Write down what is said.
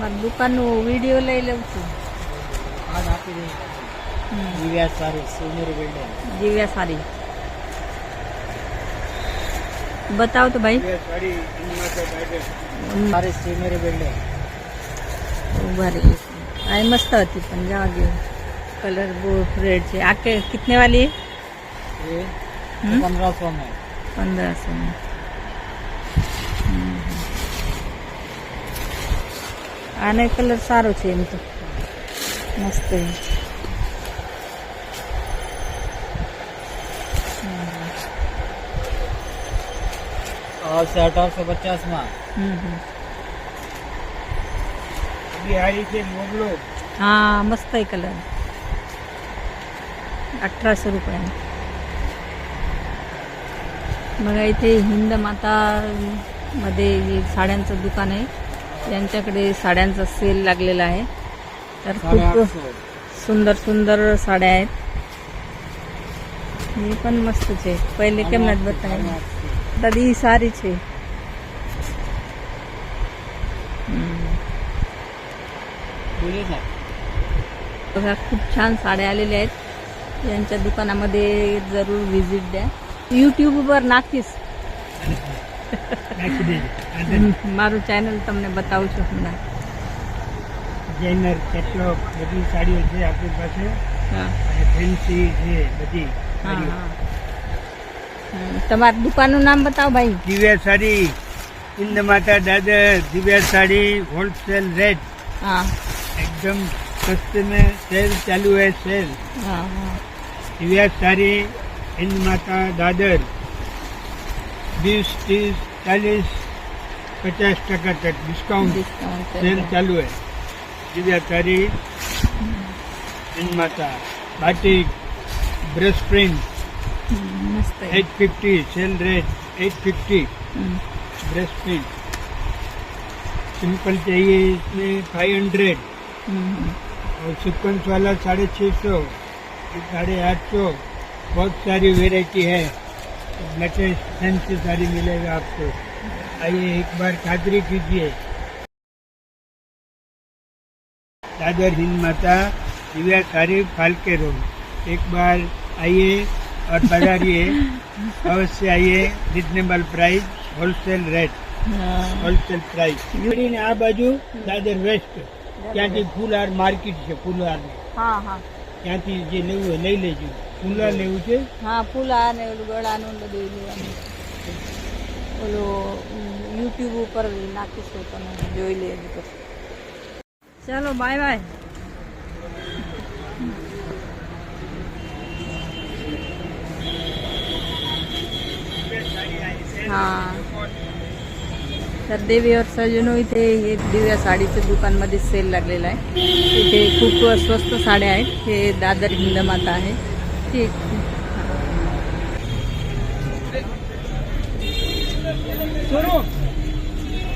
મારી દુકાનનો વીડિયો લઈ લઉં છું. આજ દિવ્યા સારી સોનેરી બિલ્ડિંગ દિવ્યા સારી. બતાવો તો ભાઈ. સારી સોનેરી બિલ્ડિંગ ઊભા આ મસ્ત હતી પણ જવા ગયો કલર બહુ રેડ છે. આ કે કિતને વાલી? है पंद्रह सौ में पंद्रह આનો કલર સારો છે એમ તો મસ્ત છે और से अठारह सौ पचास में હમ હમ. बिहारी के मोगलो हा मस्त आहे कलर अठराशे रुपये बघा इथे हिंद माता मध्ये जे साड्यांचं दुकान आहे यांच्याकडे साड्यांचा सेल लागलेला आहे. तर खूप सुंदर सुंदर साड्या आहेत. हे पण मस्त आहे पहिले केमनात आहे दादी ही सारीच आहे. बघा खूप छान साड्या आलेल्या आहेत. यांच्या दुकानामध्ये जरूर व्हिजिट द्या. युट्यूबवर नक्कीच નાખી દેજો. મારું ચેનલ તમને બતાવું છું હમણાં. ડિઝાઇનર કેટલોગ બધી સાડીઓ છે આપણી પાસે. અને ફેન્સી છે બધી તમારી દુકાનનું નામ બતાવો ભાઈ. દિવ્યા સાડી ઇન્દ માતા દાદર દિવ્યા સાડી હોલસેલ રેટ હા. એકદમ સસ્તે મેં સેલ ચાલુ હે સેલ દિવ્યા સાડી હિન્દ માતા દાદર. बीस तीस चालीस पचास टका तक डिस्काउंट ડિસ્કાઉન્ટ सेल चालू है दिव्या साड़ी हिंद माता बाटिक ब्रश प्रिंट મસ્ત आहे. Eight fifty sale rate eight fifty hmm, brush print simple चाहिए इसमें फाइव हंड्रेड हम्म, और सीक्वेंस वाला साढ़े छः सौ साढ़े आठ सौ बहुत सारी वेराइटी है लेटेस्ट फैंसी साड़ी मिलेगा आपको आइए एक बार खातरी कीजिए दादर हिंद माता दिव्या साड़ी फालके रोड एक बार आइए और पधारिए अवश्य आइए रिजनेबल प्राइस होलसेल रेट હા. હોલસેલ પ્રાઇસ ને આ બાજુ દાદર વેસ્ટ ત્યાંથી ફૂલહાર માર્કેટ છે ફૂલહાર હા હા ત્યાંથી જે લેવું હોય લઈ લેજો ફૂલહાર લેવું છે હા ફૂલા ને ઓલું ગળાનું ને બધું લેવાનું ઓલું યુટ્યુબ ઉપર નાખીશું તમે જોઈ લેજો પછી ચાલો બાય બાય हाँ तर देवी और सजनो इथे हे दिव्या साडीच्या दुकानमध्ये सेल लागलेला आहे इथे खूप स्वस्त साड्या आहेत हे दादर हिंदमाता आहे ていドローン